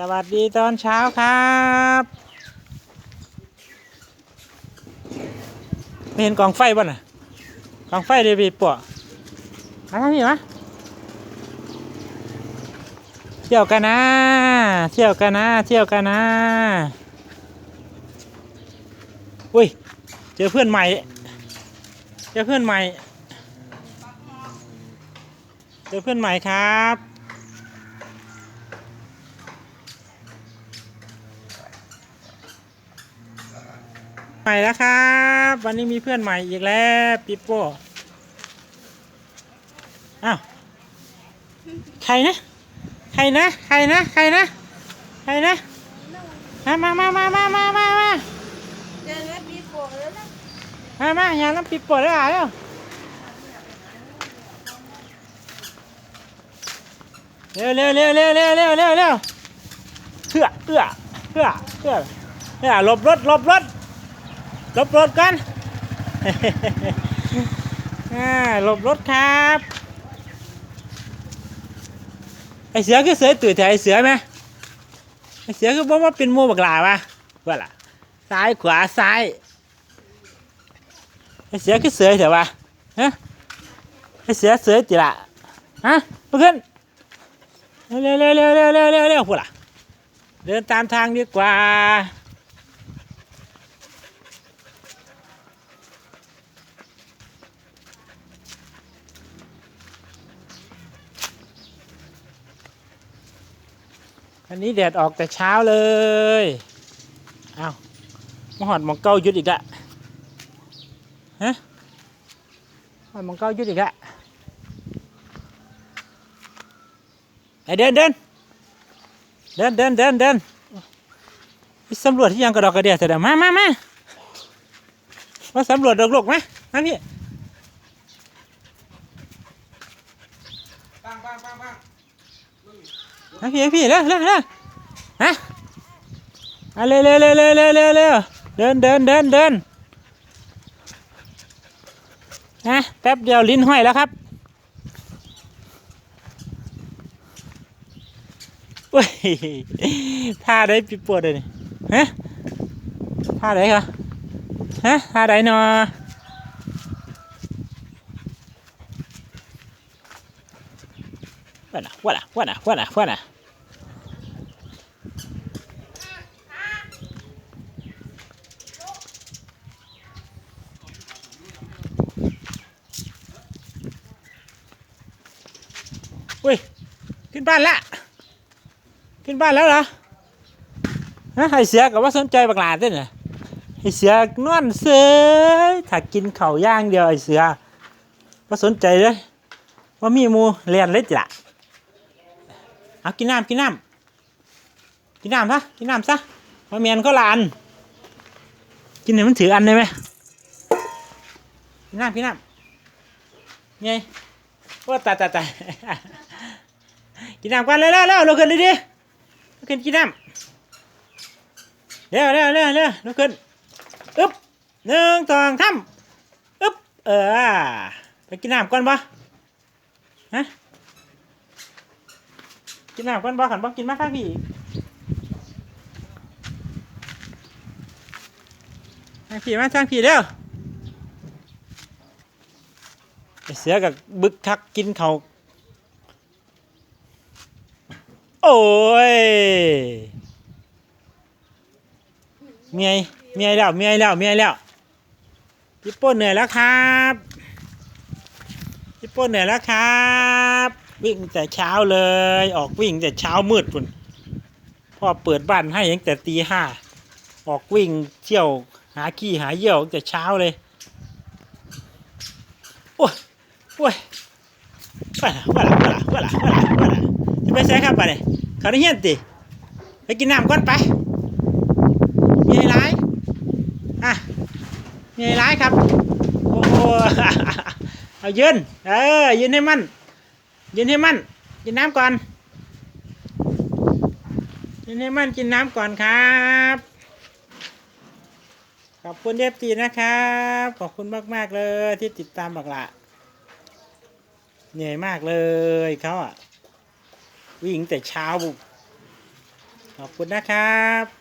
สวัสดีตอนเช้าครับไม่เห็นกองไฟบ่น่ะกองไฟเดี๋ยวไปปะมาทางนี้มะเที่ยวกันนะเที่ยวกันนะเที่ยวกันนะอุ้ยเจอเพื่อนใหม่เจอเพื่อนใหม่เจอเพื่อนใหม่ครับ ใหม่แล้วครับ วันนี้มีเพื่อนใหม่อีกแล้วปิปโป้อ้าวใครนะใครนะใครนะใครนะใครนะมามามามามามามามาเจอแล้วมีโป่งแล้วนะมามาอย่าน้ำปิดโป้ได้หรอเร็วเร็วเร็วเร็วเร็วเร็วเร็วเร็วเร็วเพื่อเพื่อเพื่อเพื่อเพื่อหลบรถหลบรถ ลบรถกันอ่าหลบรถครับ ไอเสือคือเสือตื่นแถวไอเสือไหมไอเสือคือบอกว่าเป็นมูบักลาวะว่าล่ะ ซ้ายขวาซ้าย ไอเสือคือเสือเถอะวะฮะไอเสือเสือจิละฮะเพื่อนเร็วเร็วเร็วเร็วเร็วเร็วเร็วพูดล่ะ เดินตามทางดีกว่า อันนี้แดดออกแต่เช้าเลยเอามาหอดมองเก้ายุดอีกละฮะหอดมองเก้ายุดอีกละไอเดินเดินเดินเดินเดินเดินสำรวจที่ยังกระดอกกระเดียดเสร็จแล้วมามามามาสำรวจดอกลูกไหมมาพี่ปังปังปังปัง มาพี่พี่เร็วเร็วเร็วฮะเอาเร็วเร็วเร็วเร็วเร็วเร็วเร็วเดินเดินเดินเดินฮะแป๊บเดียวลิ้นห้อยแล้วครับโอ้ยท่าได้ปิดปวดเลยนี่ฮะท่าไหนคะฮะท่าไหนเนาะ ว่าน่ะว่าน่ะว่าน่ะว่าน่ะว่าน่ะอุ้ย ขึ้นบ้านละ ขึ้นบ้านแล้วเหรอฮะไอเสียกับว่าสนใจบักหลาเต้นเหรอไอเสียนอนเสยถ้ากินเข่าย่างเดียวไอเสือว่าสนใจเลยว่ามีมูเรียนเลยจ้ะ เอากินน้ำกินน้ำกินน้ำซะกินน้ำซะมาเมียนก็ละอันกินเนี่ยมันถืออันได้ไหมกินน้ำกินน้ำไงว่าตายตายตายกินน้ำกันเร็วเร็วเร็วลุกขึ้นดิดิลุกขึ้นกินน้ำเร็วเร็วเร็วเร็วลุกขึ้นอึ๊บหนึ่งสองสามอึ๊บเออไปกินน้ำก่อนปะฮะ กินน้ำก่อนบ่ขันบ่กินมากข้างพี่อีกทางพี่มาทางพี่เร็วไอ้เสือกับบึกคักกินเขาโอ้ยเมียเมียแล้วเมียแล้วเมียแล้วพี่โป้เหนื่อยแล้วครับพี่โป้เหนื่อยแล้วครับ วิ่งแต่เช้าเลย ออกวิ่งแต่เช้ามืดพุ่นพ่อเปิดบ้านให้ตั้งแต่ตีห้าออกวิ่งเที่ยวหาขี้หาเยี่ยวตั้งแต่เช้าเลยโอ้ยโอ้ยว่าละว่าละว่าละว่าละว่าละว่าละจะไปใช้ครับไปเลยเขาได้เฮียนติไปกินน้ำก่อนไปมีอะไรร้ายอะมีอะไรร้ายครับโอ้เอายืนเออยืนให้มั่น กินให้มันกินน้ำก่อนกินให้มันกินน้ำก่อนครับ ขอบคุณเอฟตีนะครับ ขอบคุณมากๆเลยที่ติดตามบักละเหนื่อยมากเลยเขาอะวิ่งแต่เช้า ขอบคุณนะครับ